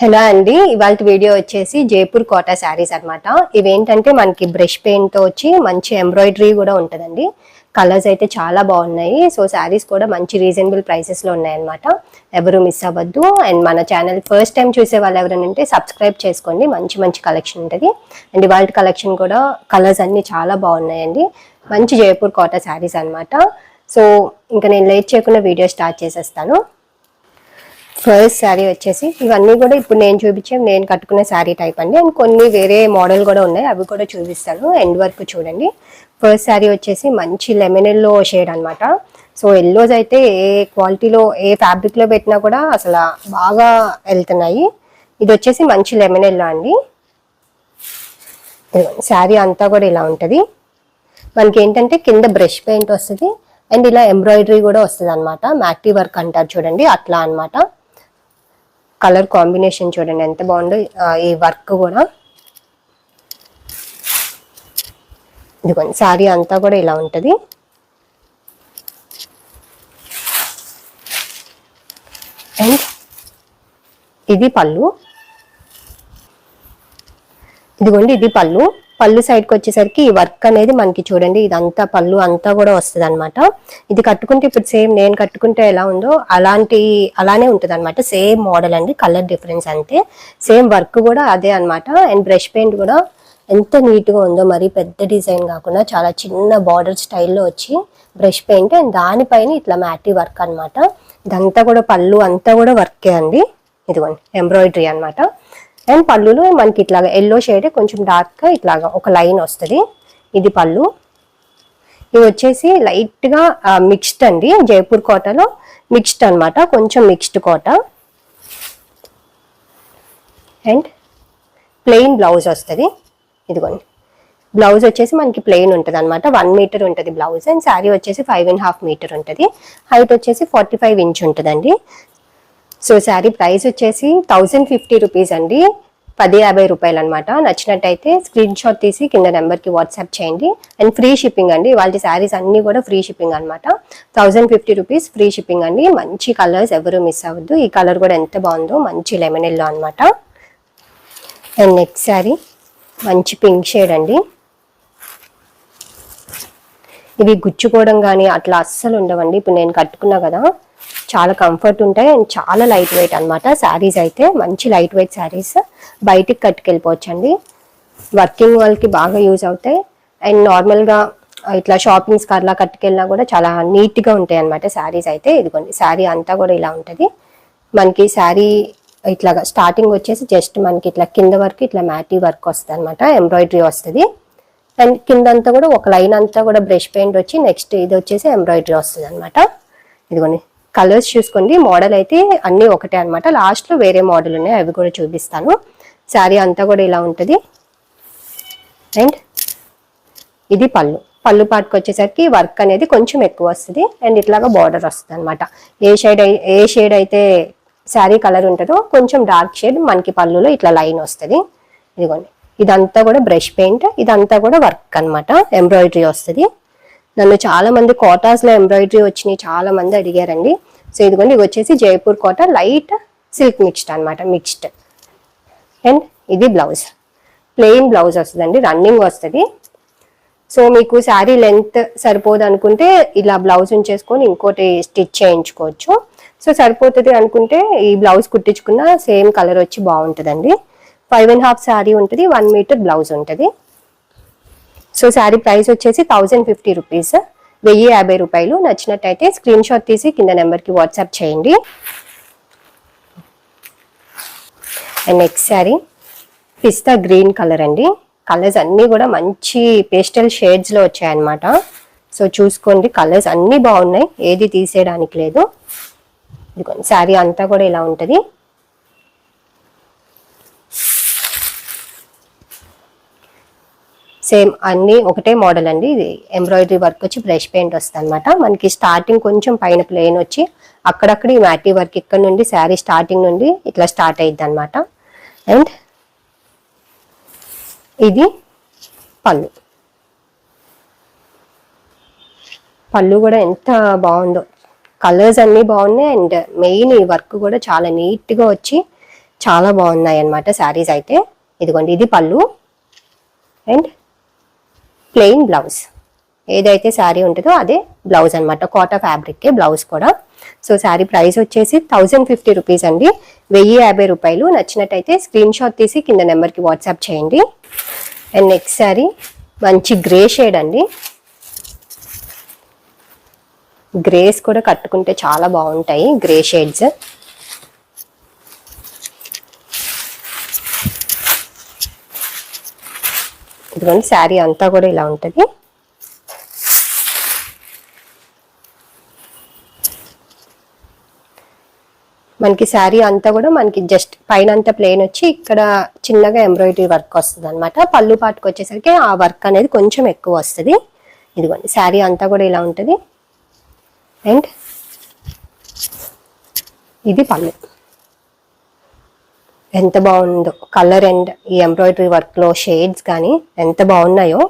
Hello అండి ఇవాళ video వచ్చేసి జైపూర్ కోటా శారీస్ అనమాట ఇవేంటంటే మనకి బ్రష్ పెయింట్తో వచ్చి మంచి ఎంబ్రాయిడరీ కూడా ఉంటుందండి. కలర్స్ అయితే చాలా బాగున్నాయి. సో శారీస్ కూడా మంచి రీజనబుల్ ప్రైసెస్లో ఉన్నాయన్నమాట. ఎవరు మిస్ అవ్వద్దు. అండ్ మన ఛానల్ ఫస్ట్ టైం చూసే వాళ్ళు ఎవరైనా ఉంటే సబ్స్క్రైబ్ చేసుకోండి. మంచి మంచి కలెక్షన్ ఉంటుంది. అండ్ ఇవాళ కలెక్షన్ కూడా కలర్స్ అన్నీ చాలా బాగున్నాయండి. మంచి జైపూర్ కోటా శారీస్ అనమాట సో ఇంకా నేను లేట్ చేయకుండా వీడియో స్టార్ట్ చేసేస్తాను. ఫస్ట్ శారీ వచ్చేసి ఇవన్నీ కూడా ఇప్పుడు నేను చూపించే నేను కట్టుకునే శారీ టైప్ అండి. అండ్ కొన్ని వేరే మోడల్ కూడా ఉన్నాయి అవి కూడా చూపిస్తాను. ఎండ్ వరకు చూడండి. ఫస్ట్ శారీ వచ్చేసి మంచి లెమన్ ఎల్లో షేడ్ అనమాట సో ఎల్లోస్ అయితే ఏ క్వాలిటీలో ఏ ఫ్యాబ్రిక్లో పెట్టినా కూడా అసలు బాగా వెళ్తున్నాయి. ఇది వచ్చేసి మంచి లెమన్ ఎల్లో అండి. శారీ అంతా కూడా ఇలా ఉంటుంది. మనకి ఏంటంటే కింద బ్రష్ పెయింట్ వస్తుంది. అండ్ ఇలా ఎంబ్రాయిడరీ కూడా వస్తుంది అనమాట మ్యాక్టీ వర్క్ అంటారు చూడండి అట్లా అన్నమాట. కలర్ కాంబినేషన్ చూడండి ఎంత బాగుందో ఈ వర్క్ కూడా. ఇదిగోండి శారీ అంతా కూడా ఇలా ఉంటుంది. అండ్ ఇది పళ్ళు. ఇదిగోండి ఇది పళ్ళు. పళ్ళు సైడ్కి వచ్చేసరికి ఈ వర్క్ అనేది మనకి చూడండి ఇదంతా పళ్ళు అంతా కూడా వస్తుంది అనమాట ఇది కట్టుకుంటే ఇప్పుడు సేమ్ నేను కట్టుకుంటే ఎలా ఉందో అలాంటి అలానే ఉంటుంది అనమాట సేమ్ మోడల్ అండి కలర్ డిఫరెన్స్ అంతే. సేమ్ వర్క్ కూడా అదే అన్నమాట. అండ్ బ్రష్ పెయింట్ కూడా ఎంత నీట్గా ఉందో మరి పెద్ద డిజైన్ కాకుండా చాలా చిన్న బార్డర్ స్టైల్లో వచ్చి బ్రష్ పెయింట్ అండ్ దానిపైన ఇట్లా మ్యాటీ వర్క్ అన్నమాట. ఇదంతా కూడా పళ్ళు అంతా కూడా వర్కే అండి. ఇదిగోండి ఎంబ్రాయిడరీ అన్నమాట. అండ్ పళ్ళులో మనకి ఇట్లాగా ఎల్లో షేడ్ కొంచెం డార్క్గా ఇట్లాగా ఒక లైన్ వస్తుంది. ఇది పళ్ళు. ఇవి వచ్చేసి లైట్గా మిక్స్డ్ అండి. జైపూర్ కోటలో మిక్స్డ్ అన్నమాట. కొంచెం mixed Kota. And plain blouse వస్తుంది. ఇదిగోండి. బ్లౌజ్ వచ్చేసి మనకి ప్లెయిన్ ఉంటుంది అనమాట వన్ మీటర్ ఉంటుంది బ్లౌజ్ అండ్ శారీ వచ్చేసి ఫైవ్ అండ్ హాఫ్ మీటర్ ఉంటుంది. హైట్ వచ్చేసి ఫార్టీ ఫైవ్ ఇంచ్ ఉంటుందండి. సో శారీ ప్రైస్ వచ్చేసి థౌజండ్ ఫిఫ్టీ రూపీస్ అండి. పది యాభై రూపాయలు అనమాట నచ్చినట్టయితే స్క్రీన్ షాట్ తీసి కింద నెంబర్కి వాట్సాప్ చేయండి. అండ్ ఫ్రీ షిప్పింగ్ అండి. వాళ్ళ శారీస్ అన్నీ కూడా ఫ్రీ షిప్పింగ్ అనమాట thousand fifty rupees free shipping అండి. మంచి కలర్స్ ఎవరు మిస్ అవ్వద్దు. ఈ కలర్ కూడా ఎంత బాగుందో మంచి లెమన్ ఎల్లో అనమాట అండ్ నెక్స్ట్ శారీ మంచి పింక్ షేడ్ అండి. ఇవి గుచ్చుకోవడం కానీ అట్లా అస్సలు ఉండవండి. ఇప్పుడు నేను కట్టుకున్నా కదా చాలా కంఫర్ట్ ఉంటాయి అండ్ చాలా లైట్ వెయిట్ అనమాట శారీస్ అయితే మంచి లైట్ వెయిట్ శారీస్ బయటికి కట్టుకెళ్ళిపోవచ్చు అండి వర్కింగ్ వాళ్ళకి బాగా యూజ్ అవుతాయి. అండ్ నార్మల్గా ఇట్లా షాపింగ్స్ అలా కట్టుకెళ్ళినా కూడా చాలా నీట్గా ఉంటాయి అన్నమాట శారీస్ అయితే. ఇదిగోండి శారీ అంతా కూడా ఇలా ఉంటుంది. మనకి శారీ ఇట్లాగా స్టార్టింగ్ వచ్చేసి జస్ట్ మనకి ఇట్లా కింద వరకు ఇట్లా మ్యాటీ వర్క్ వస్తుంది అనమాట ఎంబ్రాయిడరీ వస్తుంది. అండ్ కిందంతా కూడా ఒక లైన్ అంతా కూడా బ్రష్ పెయింట్ వచ్చి నెక్స్ట్ ఇది వచ్చేసి ఎంబ్రాయిడరీ వస్తుంది అనమాట ఇదిగోండి కలర్స్ చూసుకోండి. మోడల్ అయితే అన్నీ ఒకటే అనమాట లాస్ట్లో వేరే మోడల్ ఉన్నాయి. అవి కూడా చూపిస్తాను. శారీ అంతా కూడా ఇలా ఉంటుంది. అండ్ ఇది పళ్ళు. పళ్ళు పాటుకు వచ్చేసరికి వర్క్ అనేది కొంచెం ఎక్కువ వస్తుంది. అండ్ ఇట్లాగా బార్డర్ వస్తుంది అనమాట ఏ షేడ్ ఏ షేడ్ అయితే శారీ కలర్ ఉంటుందో కొంచెం డార్క్ షేడ్ మనకి పళ్ళులో ఇట్లా లైన్ వస్తుంది. ఇదిగోండి. ఇదంతా కూడా బ్రష్ పెయింట్ ఇదంతా కూడా వర్క్ అన్నమాట. ఎంబ్రాయిడరీ వస్తుంది. నన్ను చాలా మంది కోటాస్లో ఎంబ్రాయిడరీ వచ్చినాయి చాలా మంది అడిగారండి. సో ఇదిగోండి ఇది వచ్చేసి Jaipur Kota light silk mixed అన్నమాట మిక్స్డ్. అండ్ ఇది బ్లౌజ్. ప్లెయిన్ బ్లౌజ్ వస్తుందండి రన్నింగ్ వస్తుంది. సో మీకు శారీ లెంత్ సరిపోదు అనుకుంటే ఇలా బ్లౌజ్ ఉంచేసుకొని ఇంకోటి స్టిచ్ చేయించుకోవచ్చు. సో సరిపోతుంది అనుకుంటే ఈ బ్లౌజ్ కుట్టించుకున్న సేమ్ కలర్ వచ్చి బాగుంటుందండి. ఫైవ్ అండ్ హాఫ్ శారీ ఉంటుంది వన్ మీటర్ బ్లౌజ్ ఉంటుంది. సో శారీ ప్రైస్ వచ్చేసి థౌజండ్ ఫిఫ్టీ రూపీస్. వెయ్యి యాభై రూపాయలు నచ్చినట్టయితే స్క్రీన్ షాట్ తీసి కింద నెంబర్కి వాట్సాప్ చేయండి. And next sari pista green colour అండి. కలర్స్ అన్నీ కూడా మంచి పేస్టల్ షేడ్స్లో వచ్చాయన్నమాట. సో చూసుకోండి కలర్స్ అన్నీ బాగున్నాయి. ఏది తీసేయడానికి లేదు. ఇదిగోండి శారీ అంతా కూడా ఇలా ఉంటుంది. సేమ్ అన్ని ఒకటే మోడల్ అండి. ఇది ఎంబ్రాయిడరీ వర్క్ వచ్చి బ్రష్ పెయింట్ వస్తుంది అనమాట మనకి స్టార్టింగ్ కొంచెం పైన ప్లేన్ వచ్చి అక్కడక్కడ ఈ మ్యాటీ వర్క్ ఇక్కడ నుండి శారీ స్టార్టింగ్ నుండి ఇట్లా స్టార్ట్ అయ్యిద్ది అనమాట అండ్ ఇది పళ్ళు. పళ్ళు కూడా ఎంత బాగుందో. కలర్స్ అన్నీ బాగున్నాయి అండ్ మెయిన్ ఈ వర్క్ కూడా చాలా నీట్గా వచ్చి చాలా బాగున్నాయి అన్నమాట శారీస్ అయితే. ఇదిగోండి ఇది పళ్ళు. అండ్ ప్లెయిన్ బ్లౌజ్ ఏదైతే శారీ ఉంటుందో అదే బ్లౌజ్ అనమాట కోటా ఫ్యాబ్రిక్ బ్లౌజ్ కూడా. సో శారీ ప్రైస్ వచ్చేసి థౌజండ్ ఫిఫ్టీ రూపీస్ అండి. వెయ్యి యాభై రూపాయలు. నచ్చినట్టయితే స్క్రీన్ షాట్ తీసి కింద నెంబర్కి వాట్సాప్ చేయండి. అండ్ నెక్స్ట్ శారీ మంచి గ్రే షేడ్ అండి. గ్రేస్ కూడా కట్టుకుంటే చాలా బాగుంటాయి గ్రే షేడ్స్ ఇదిగోండి శారీ అంతా కూడా ఇలా ఉంటుంది. మనకి శారీ అంతా కూడా మనకి జస్ట్ పైన అంతా ప్లేన్ వచ్చి ఇక్కడ చిన్నగా ఎంబ్రాయిడరీ వర్క్ వస్తుంది అనమాట పళ్ళు పాటుకు వచ్చేసరికి ఆ వర్క్ అనేది కొంచెం ఎక్కువ వస్తుంది. ఇదిగోండి శారీ అంతా కూడా ఇలా ఉంటుంది. అండ్ ఇది పళ్ళు. ఎంత బాగుందో కలర్ అండ్ ఈ ఎంబ్రాయిడరీ వర్క్లో షేడ్స్ కానీ ఎంత బాగున్నాయో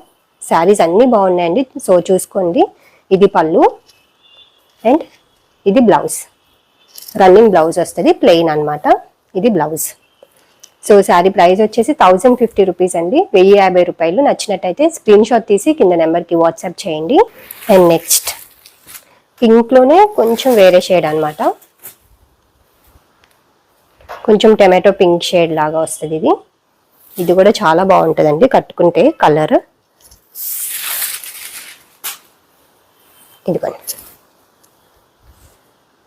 శారీస్ అన్నీ బాగున్నాయండి. సో చూసుకోండి. ఇది పళ్ళు అండ్ ఇది బ్లౌజ్ రన్నింగ్ బ్లౌజ్ వస్తుంది ప్లెయిన్ అనమాట ఇది బ్లౌజ్ సో శారీ ప్రైస్ వచ్చేసి థౌజండ్ ఫిఫ్టీ రూపీస్ అండి. వెయ్యి యాభై రూపాయలు నచ్చినట్టయితే స్క్రీన్ షాట్ తీసి కింద నెంబర్కి వాట్సాప్ చేయండి. అండ్ నెక్స్ట్ పింక్లోనే కొంచెం వేరే షేడ్ అనమాట కొంచెం టమాటో పింక్ షేడ్ లాగా వస్తుంది ఇది. ఇది కూడా చాలా బాగుంటుందండి కట్టుకుంటే కలర్. ఇదిగోండి.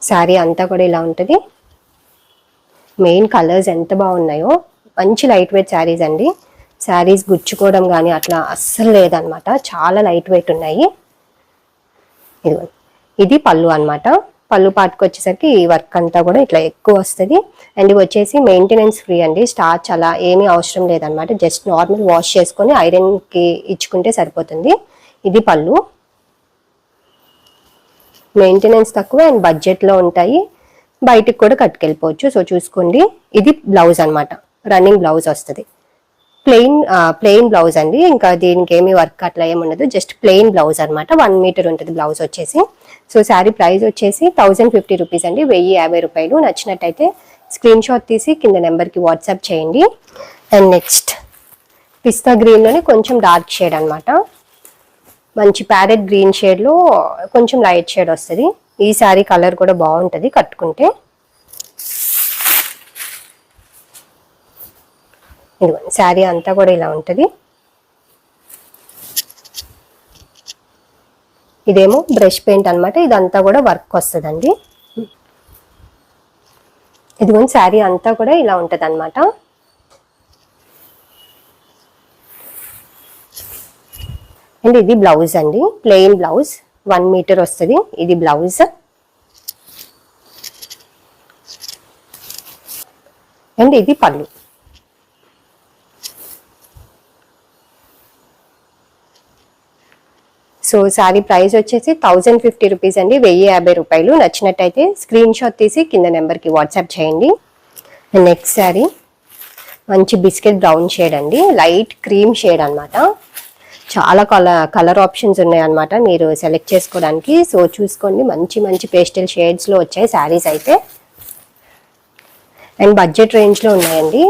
శారీ అంతా కూడా ఇలా ఉంటుంది. మెయిన్ కలర్స్ ఎంత బాగున్నాయో మంచి లైట్ వెయిట్ శారీస్ అండి. శారీస్ గుచ్చుకోవడం కానీ అట్లా అస్సలు లేదనమాట. చాలా లైట్ వెయిట్ ఉన్నాయి. ఇదిగోండి. ఇది పళ్ళు అన్నమాట. పళ్ళు పాటుకు వచ్చేసరికి ఈ వర్క్ అంతా కూడా ఇట్లా ఎక్కువ వస్తుంది. అండ్ ఇవి వచ్చేసి మెయింటెనెన్స్ ఫ్రీ అండి. స్టార్చ్ అలా ఏమీ అవసరం లేదనమాట జస్ట్ నార్మల్ వాష్ చేసుకొని ఐరన్కి ఇచ్చుకుంటే సరిపోతుంది. ఇది పళ్ళు. మెయింటెనెన్స్ తక్కువ అండ్ బడ్జెట్లో ఉంటాయి. బయటికి కూడా కట్టుకెళ్ళిపోవచ్చు. సో చూసుకోండి. ఇది బ్లౌజ్ అనమాట రన్నింగ్ బ్లౌజ్ వస్తుంది. ప్లెయిన్ ప్లెయిన్ బ్లౌజ్ అండి. ఇంకా దీనికి ఏమి వర్క్ అట్లా ఏమి ఉండదు జస్ట్ ప్లెయిన్ బ్లౌజ్ అనమాట వన్ మీటర్ ఉంటుంది బ్లౌజ్ వచ్చేసి. సో శారీ ప్రైస్ వచ్చేసి థౌజండ్ ఫిఫ్టీ రూపీస్ అండి. వెయ్యి యాభై రూపాయలు. నచ్చినట్టయితే స్క్రీన్ షాట్ తీసి కింద నెంబర్కి వాట్సాప్ చేయండి. అండ్ నెక్స్ట్ పిస్తా గ్రీన్లోనే కొంచెం డార్క్ షేడ్ అనమాట మంచి ప్యారెట్ గ్రీన్ షేడ్లో కొంచెం లైట్ షేడ్ వస్తుంది. ఈ శారీ కలర్ కూడా బాగుంటుంది కట్టుకుంటే. ఇదిగోండి శారీ అంతా కూడా ఇలా ఉంటుంది. ఇదేమో బ్రష్ పెయింట్ అన్నమాట. ఇదంతా కూడా వర్క్ వస్తుందండి. ఇదిగోండి శారీ అంతా కూడా ఇలా ఉంటుంది అనమాట అండ్ ఇది బ్లౌజ్ అండి. Plain blouse. వన్ మీటర్ వస్తుంది. ఇది బ్లౌజ్. అండ్ ఇది పళ్ళు. సో శారీ ప్రైస్ వచ్చేసి థౌజండ్ ఫిఫ్టీ రూపీస్ అండి. వెయ్యి యాభై రూపాయలు. నచ్చినట్టయితే స్క్రీన్ షాట్ తీసి కింద నెంబర్కి వాట్సాప్ చేయండి. నెక్స్ట్ శారీ మంచి బిస్కెట్ బ్రౌన్ షేడ్ అండి. లైట్ క్రీమ్ షేడ్ అనమాట చాలా కలర్ కలర్ ఆప్షన్స్ ఉన్నాయి అన్నమాట మీరు సెలెక్ట్ చేసుకోవడానికి. సో చూసుకోండి. మంచి మంచి పేస్టల్ షేడ్స్లో వచ్చాయి శారీస్ అయితే. అండ్ బడ్జెట్ రేంజ్లో ఉన్నాయండి.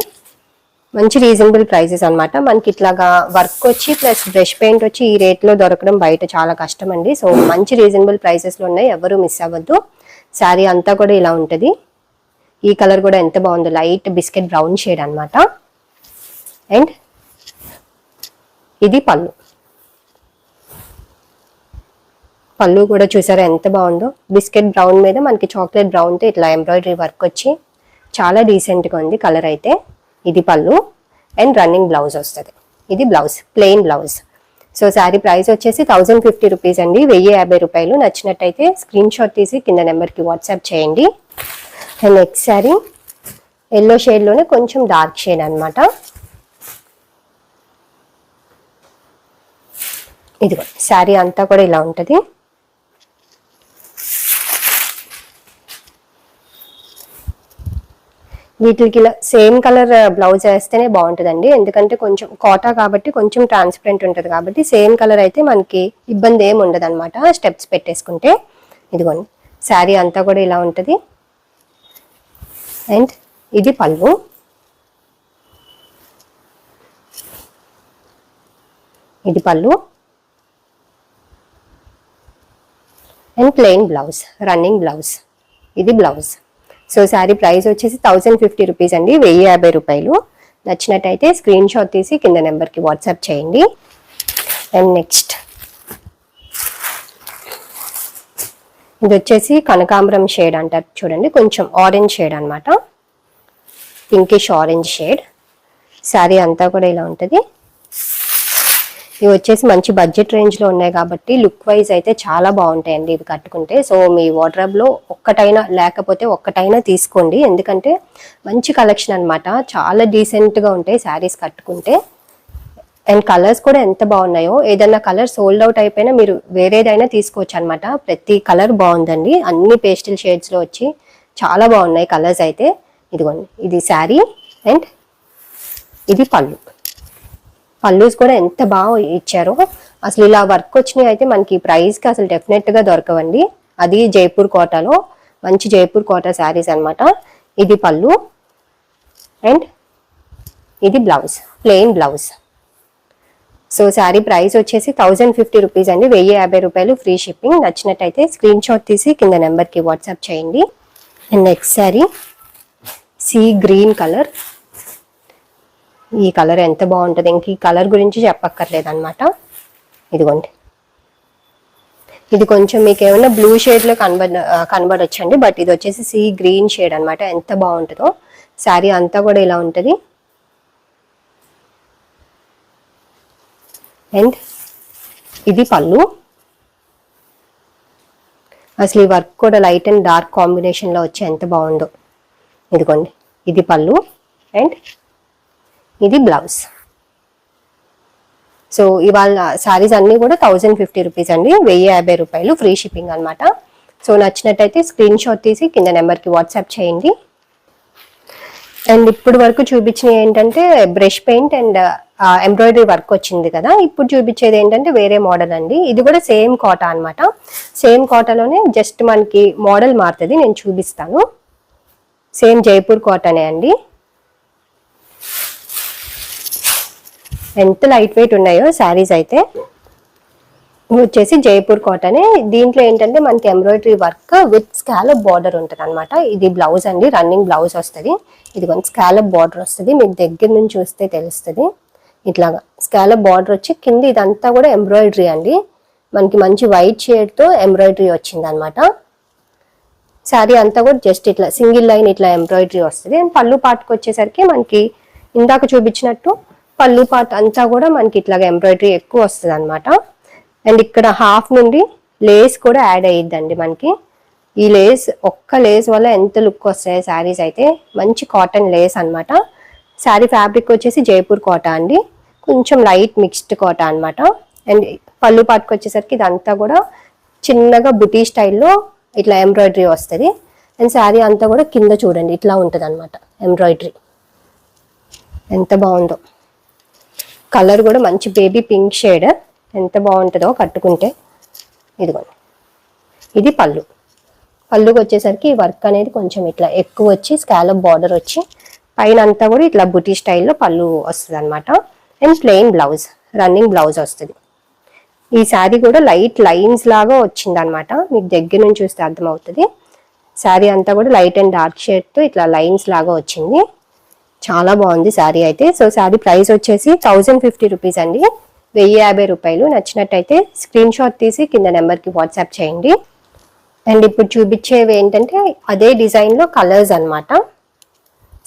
మంచి రీజనబుల్ ప్రైసెస్ అనమాట మనకి ఇట్లాగా వర్క్ వచ్చి ప్లస్ బ్రష్ పెయింట్ వచ్చి ఈ రేట్లో దొరకడం బయట చాలా కష్టం అండి సో మంచి రీజనబుల్ ప్రైసెస్లో ఉన్నాయి. ఎవరు మిస్ అవ్వద్దు. శారీ అంతా కూడా ఇలా ఉంటుంది. ఈ కలర్ కూడా ఎంత బాగుందో. లైట్ బిస్కెట్ బ్రౌన్ షేడ్ అనమాట అండ్ ఇది పళ్ళు. పళ్ళు కూడా చూసారా ఎంత బాగుందో. బిస్కెట్ బ్రౌన్ మీద మనకి చాక్లెట్ బ్రౌన్తో ఇట్లా ఎంబ్రాయిడరీ వర్క్ వచ్చి చాలా డీసెంట్గా ఉంది కలర్ అయితే. ఇది పళ్ళు అండ్ రన్నింగ్ బ్లౌజ్ వస్తుంది. ఇది blouse plain blouse so sari price వచ్చేసి థౌజండ్ ఫిఫ్టీ రూపీస్ అండి. వెయ్యి యాభై రూపాయలు. నచ్చినట్టయితే స్క్రీన్ షాట్ తీసి కింద నెంబర్కి వాట్సాప్ చేయండి. అండ్ నెక్స్ట్ శారీ ఎల్లో షేడ్లోనే కొంచెం డార్క్ షేడ్ అనమాట ఇదిగో శారీ అంతా కూడా ఇలా ఉంటుంది. వీటికి సేమ్ కలర్ బ్లౌజ్ వేస్తేనే uh, బాగుంటుందండి. ఎందుకంటే కొంచెం కోటా కాబట్టి కొంచెం ట్రాన్స్పరెంట్ ఉంటుంది కాబట్టి సేమ్ కలర్ అయితే మనకి ఇబ్బంది ఏమి ఉండదు అనమాట స్టెప్స్ పెట్టేసుకుంటే ఇదిగోండి. శారీ అంతా కూడా ఇలా ఉంటుంది. అండ్ ఇది పళ్ళు. ఇది pallu. And plain blouse running blouse ఇది బ్లౌజ్ సో శారీ ప్రైస్ వచ్చేసి థౌజండ్ ఫిఫ్టీ రూపీస్ అండి వెయ్యి యాభై రూపాయలు. నచ్చినట్టయితే స్క్రీన్ షాట్ తీసి కింద నెంబర్కి వాట్సాప్ చేయండి. And next. ఇది వచ్చేసి కనకాంబరం షేడ్ అంటారు చూడండి కొంచెం ఆరెంజ్ షేడ్ అనమాట పింకిష్ ఆరెంజ్ షేడ్. శారీ అంతా కూడా ఇలా ఉంటుంది. ఇవి వచ్చేసి మంచి బడ్జెట్ రేంజ్లో ఉన్నాయి కాబట్టి లుక్ వైజ్ అయితే చాలా బాగుంటాయండి ఇవి కట్టుకుంటే. సో మీ వార్డ్రబ్లో ఒక్కటైనా లేకపోతే ఒక్కటైనా తీసుకోండి. ఎందుకంటే మంచి కలెక్షన్ అనమాట చాలా డీసెంట్గా ఉంటాయి శారీస్ కట్టుకుంటే. అండ్ కలర్స్ కూడా ఎంత బాగున్నాయో ఏదైనా కలర్ సోల్డ్ అవుట్ అయిపోయినా మీరు వేరేదైనా తీసుకోవచ్చు అనమాట ప్రతి కలర్ బాగుందండి. అన్ని పేస్టల్ షేడ్స్లో వచ్చి చాలా బాగున్నాయి కలర్స్ అయితే. ఇదిగోండి ఇది శారీ అండ్ ఇది పళ్ళు పల్లూస్ కూడా ఎంత బాగా ఇచ్చారో. అసలు ఇలా వర్క్ వచ్చినాయి అయితే మనకి ప్రైస్కి అసలు డెఫినెట్గా దొరకవండి. అది జైపూర్ కోటాలో మంచి జైపూర్ కోట శారీస్ అనమాట ఇది పళ్ళు. అండ్ ఇది blouse plain blouse. So sari price వచ్చేసి థౌజండ్ ఫిఫ్టీ రూపీస్ అండి. వెయ్యి యాభై రూపాయలు ఫ్రీ షిప్పింగ్. నచ్చినట్టయితే స్క్రీన్ షాట్ తీసి కింద నెంబర్కి వాట్సాప్ చేయండి. And next sari sea green colour ఈ కలర్ ఎంత బాగుంటుంది? ఇంక ఈ కలర్ గురించి చెప్పక్కర్లేదు అనమాట ఇదిగోండి. ఇది కొంచెం మీకు ఏమైనా బ్లూ షేడ్లో కనబడ కనబడొచ్చండి. బట్ ఇది వచ్చేసి సీ గ్రీన్ షేడ్ అనమాట ఎంత బాగుంటుందో. శారీ అంతా కూడా ఇలా ఉంటుంది. అండ్ ఇది పళ్ళు. అసలు ఈ వర్క్ కూడా లైట్ అండ్ డార్క్ కాంబినేషన్లో వచ్చి ఎంత బాగుందో. ఇదిగోండి. ఇది పళ్ళు. అండ్ ఇది బ్లౌజ్. సో ఇవాళ శారీస్ అన్నీ కూడా థౌజండ్ ఫిఫ్టీ రూపీస్ అండి. వెయ్యి యాభై రూపాయలు ఫ్రీ షిప్పింగ్ అనమాట సో నచ్చినట్టయితే స్క్రీన్ షాట్ తీసి కింద నెంబర్కి వాట్సాప్ చేయండి. అండ్ ఇప్పుడు వరకు చూపించినవి ఏంటంటే brush paint and embroidery work వచ్చింది కదా. ఇప్పుడు చూపించేది ఏంటంటే వేరే మోడల్ అండి. ఇది కూడా సేమ్ కాటా అనమాట సేమ్ కాటాలోనే జస్ట్ మనకి మోడల్ మారుతుంది. నేను చూపిస్తాను. సేమ్ జైపూర్ కోటనే అండి. ఎంత లైట్ వెయిట్ ఉన్నాయో శారీస్ అయితే వచ్చేసి జైపూర్ కాటన్. దీంట్లో ఏంటంటే మనకి embroidery work with scallop border ఉంటుంది అనమాట ఇది బ్లౌజ్ అండి రన్నింగ్ బ్లౌజ్ వస్తుంది. ఇది కొంచెం స్కాలప్ బార్డర్ వస్తుంది. మీకు దగ్గర నుంచి చూస్తే తెలుస్తుంది. ఇట్లాగా స్కాలప్ బార్డర్ వచ్చి కింద ఇదంతా కూడా ఎంబ్రాయిడరీ అండి. మనకి మంచి వైట్ షేడ్తో ఎంబ్రాయిడరీ వచ్చింది అనమాట శారీ అంతా కూడా జస్ట్ ఇట్లా సింగిల్ లైన్ ఇట్లా ఎంబ్రాయిడరీ వస్తుంది. అండ్ పళ్ళు పాటుకు వచ్చేసరికి మనకి ఇందాక చూపించినట్టు పళ్ళు పార్ట్ అంతా కూడా మనకి ఇట్లాగా ఎంబ్రాయిడరీ ఎక్కువ వస్తుంది అనమాట అండ్ ఇక్కడ హాఫ్ నుండి లేస్ కూడా యాడ్ అయ్యిద్దండి మనకి. ఈ లేస్ ఒక్క లేస్ వల్ల ఎంత లుక్ వస్తాయి శారీస్ అయితే మంచి కాటన్ లేస్ అన్నమాట. శారీ ఫ్యాబ్రిక్ వచ్చేసి జైపూర్ కోట అండి. కొంచెం లైట్ మిక్స్డ్ కోట అనమాట అండ్ పళ్ళు పాటుకు వచ్చేసరికి ఇదంతా కూడా చిన్నగా బుటీ స్టైల్లో ఇట్లా ఎంబ్రాయిడరీ వస్తుంది. అండ్ శారీ అంతా కూడా కింద చూడండి ఇట్లా ఉంటుంది అనమాట ఎంబ్రాయిడరీ. ఎంత బాగుందో. కలర్ కూడా మంచి బేబీ పింక్ షేడ్. ఎంత బాగుంటుందో కట్టుకుంటే. ఇదిగోండి. ఇది పళ్ళు. పళ్ళుకి వచ్చేసరికి వర్క్ అనేది కొంచెం ఇట్లా ఎక్కువ వచ్చి స్కాలప్ బార్డర్ వచ్చి పైన అంతా కూడా ఇట్లా బుటీ స్టైల్లో పళ్ళు వస్తుంది అనమాట and plain blouse running blouse వస్తుంది. ఈ శారీ కూడా లైట్ లైన్స్ లాగా వచ్చింది అనమాట మీకు దగ్గర నుంచి చూస్తే అర్థమవుతుంది. శారీ అంతా కూడా లైట్ అండ్ డార్క్ షేడ్తో ఇట్లా లైన్స్ లాగా వచ్చింది. చాలా బాగుంది శారీ అయితే. సో శారీ ప్రైస్ వచ్చేసి థౌజండ్ ఫిఫ్టీ రూపీస్ అండి. వెయ్యి యాభై రూపాయలు. నచ్చినట్టయితే స్క్రీన్ షాట్ తీసి కింద నెంబర్కి వాట్సాప్ చేయండి. అండ్ ఇప్పుడు చూపించేవి ఏంటంటే అదే డిజైన్లో కలర్స్ అన్నమాట.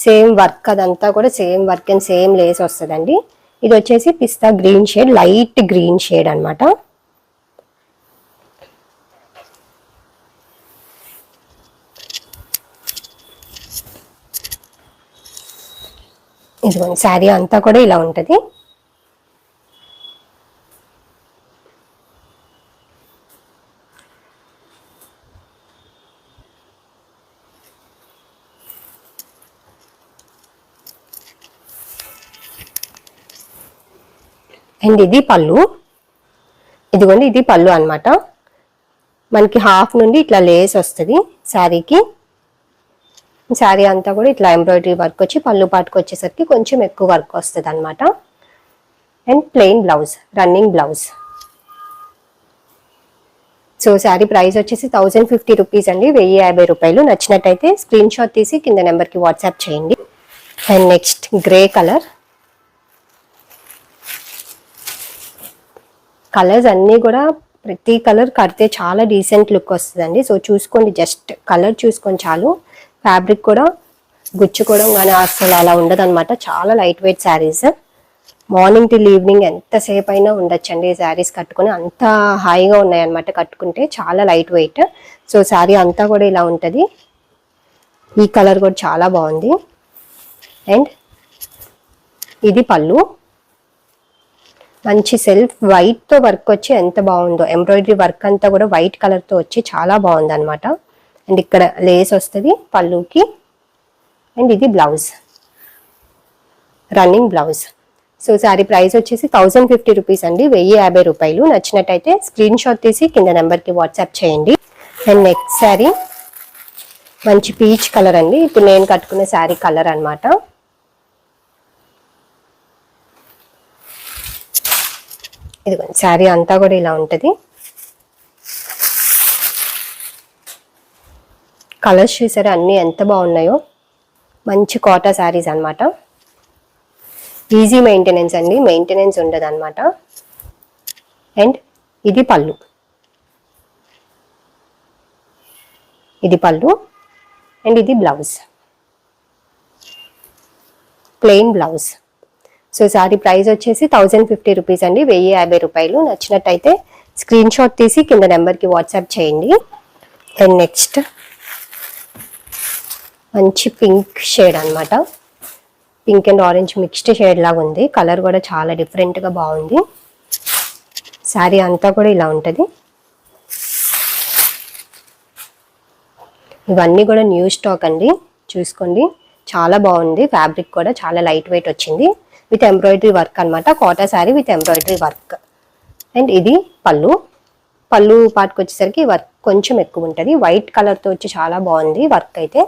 సేమ్ వర్క్ అదంతా కూడా same work and same lace వస్తుందండి. ఇది వచ్చేసి పిస్తా green shade light green shade అనమాట ఇదిగోండి శారీ అంతా కూడా ఇలా ఉంటుంది. అండ్ ఇది పళ్ళు. ఇదిగోండి ఇది పళ్ళు అనమాట మనకి హాఫ్ నుండి ఇట్లా లేస్ వస్తుంది శారీకి. శారీ అంతా కూడా ఇట్లా ఎంబ్రాయిడరీ వర్క్ వచ్చి పళ్ళు పాటుకు వచ్చేసరికి కొంచెం ఎక్కువ వర్క్ వస్తుంది అనమాట and plain blouse running blouse so sari price వచ్చేసి థౌజండ్ ఫిఫ్టీ రూపీస్ అండి. వెయ్యి యాభై రూపాయలు. నచ్చినట్టయితే స్క్రీన్ షాట్ తీసి కింద నెంబర్కి వాట్సాప్ చేయండి. And next grey colour colours అన్నీ కూడా ప్రతి కలర్ కడితే చాలా డీసెంట్ లుక్ వస్తుందండి. సో చూసుకోండి. జస్ట్ కలర్ చూసుకోండి చాలు. ఫ్యాబ్రిక్ కూడా గుచ్చుకోవడం కానీ అసలు అలా ఉండదు అనమాట చాలా light weight saris. Morning till evening ఎంతసేపు అయినా ఉండొచ్చండి ఈ శారీస్ కట్టుకుని. అంత హాయిగా ఉన్నాయన్నమాట కట్టుకుంటే చాలా లైట్ వెయిట్. సో శారీ అంతా కూడా ఇలా ఉంటుంది. ఈ కలర్ కూడా చాలా బాగుంది. అండ్ ఇది పళ్ళు. మంచి సెల్ఫ్ వైట్తో వర్క్ వచ్చి ఎంత బాగుందో ఎంబ్రాయిడరీ వర్క్ అంతా కూడా వైట్ కలర్తో వచ్చి చాలా బాగుంది అనమాట అండ్ ఇక్కడ లేస్ వస్తుంది పళ్ళుకి. అండ్ ఇది blouse running blouse so sari price వచ్చేసి థౌజండ్ ఫిఫ్టీ రూపీస్ అండి. వెయ్యి యాభై రూపాయలు. నచ్చినట్టయితే స్క్రీన్ షాట్ తీసి కింద నెంబర్కి వాట్సాప్ చేయండి. అండ్ నెక్స్ట్ శారీ మంచి పీచ్ కలర్ అండి. ఇప్పుడు నేను కట్టుకున్న శారీ కలర్ అనమాట ఇదిగోండి శారీ అంతా కూడా ఇలా ఉంటుంది. కలర్స్ చూసారా? అన్నీ ఎంత బాగున్నాయో. మంచి కోటా శారీస్ అనమాట ఈజీ మెయింటెనెన్స్ అండి. మెయింటెనెన్స్ ఉండదు అనమాట అండ్ ఇది పళ్ళు. ఇది పళ్ళు. అండ్ ఇది blouse. Plain blouse. So sari price వచ్చేసి థౌజండ్ ఫిఫ్టీ రూపీస్ అండి. వెయ్యి యాభై రూపాయలు. నచ్చినట్టయితే స్క్రీన్ షాట్ తీసి కింద నెంబర్కి వాట్సాప్ చేయండి. అండ్ నెక్స్ట్ మంచి పింక్ షేడ్ అనమాట pink and orange mixed shade లాగా ఉంది. కలర్ కూడా చాలా డిఫరెంట్గా బాగుంది. శారీ అంతా కూడా ఇలా ఉంటుంది. ఇవన్నీ కూడా న్యూ స్టాక్ అండి. చూసుకోండి. చాలా బాగుంది. ఫ్యాబ్రిక్ కూడా చాలా లైట్ వెయిట్ వచ్చింది. విత్ ఎంబ్రాయిడరీ వర్క్ అనమాట Kota sari with embroidery work. And ఇది పళ్ళు. పళ్ళు పాటుకు వచ్చేసరికి వర్క్ కొంచెం ఎక్కువ ఉంటుంది వైట్ కలర్తో వచ్చి చాలా బాగుంది వర్క్ అయితే.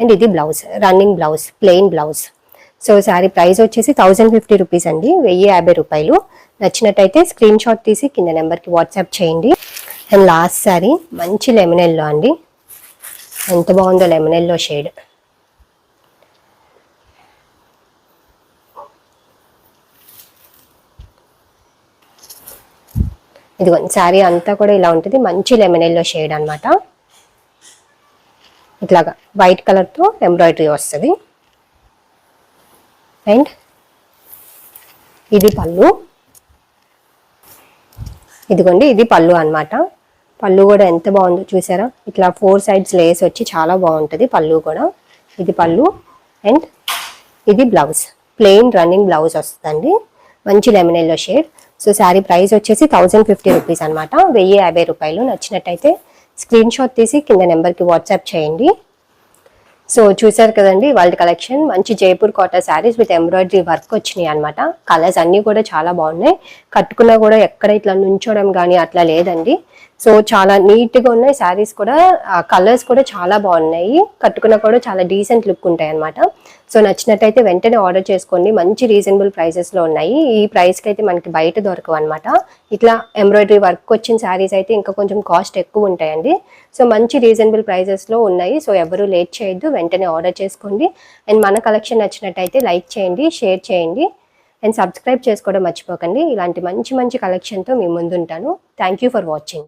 అండ్ ఇది blouse running blouse plain blouse so sari price వచ్చేసి థౌజండ్ ఫిఫ్టీ రూపీస్ అండి. వెయ్యి యాభై రూపాయలు. నచ్చినట్టయితే స్క్రీన్ షాట్ తీసి కింద నెంబర్కి వాట్సాప్ చేయండి. అండ్ లాస్ట్ శారీ మంచి లెమనెల్లో అండి. ఎంత బాగుందో లెమనెల్లో షేడ్ ఇదిగో శారీ అంతా కూడా ఇలా ఉంటుంది. మంచి లెమన్ ఎల్లో షేడ్ అనమాట ఇట్లాగా వైట్ కలర్తో ఎంబ్రాయిడరీ వస్తుంది. అండ్ ఇది పళ్ళు. ఇదిగోండి ఇది పళ్ళు అనమాట పళ్ళు కూడా ఎంత బాగుందో చూసారా? ఇట్లా ఫోర్ సైడ్స్ లేస్ వచ్చి చాలా బాగుంటుంది పళ్ళు కూడా. ఇది పళ్ళు. అండ్ ఇది బ్లౌజ్ ప్లెయిన్ రన్నింగ్ బ్లౌజ్ వస్తుందండి. మంచి lemon yellow shade so sari price వచ్చేసి థౌజండ్ ఫిఫ్టీ రూపీస్ అనమాట వెయ్యి యాభై రూపాయలు. నచ్చినట్టయితే స్క్రీన్ షాట్ తీసి కింద నెంబర్కి వాట్సాప్ చేయండి. సో చూసారు కదండి వాళ్ళ కలెక్షన్. మంచి Jaipur Kota saris with embroidery work వచ్చినాయి అనమాట కలర్స్ అన్నీ కూడా చాలా బాగున్నాయి. కట్టుకున్నా కూడా ఎక్కడ ఇట్లా నుంచోడం కానీ అట్లా లేదండి. సో చాలా నీట్గా ఉన్నాయి. శారీస్ కూడా కలర్స్ కూడా చాలా బాగున్నాయి. కట్టుకున్నా కూడా చాలా డీసెంట్ లుక్ ఉంటాయి అనమాట సో నచ్చినట్టయితే వెంటనే ఆర్డర్ చేసుకోండి. మంచి రీజనబుల్ ప్రైసెస్లో ఉన్నాయి. ఈ ప్రైస్కి అయితే మనకి బయట దొరకవు అనమాట ఇట్లా ఎంబ్రాయిడరీ వర్క్ వచ్చిన శారీస్ అయితే ఇంకా కొంచెం కాస్ట్ ఎక్కువ ఉంటాయండి. సో మంచి రీజనబుల్ ప్రైజెస్లో ఉన్నాయి. సో ఎవరు లేట్ చేయొద్దు. వెంటనే ఆర్డర్ చేసుకోండి. అండ్ మన కలెక్షన్ నచ్చినట్టయితే లైక్ చేయండి షేర్ చేయండి. అండ్ సబ్స్క్రైబ్ చేసుకోవడం మర్చిపోకండి. ఇలాంటి మంచి మంచి కలెక్షన్తో మీ ముందుంటాను. Thank you for watching.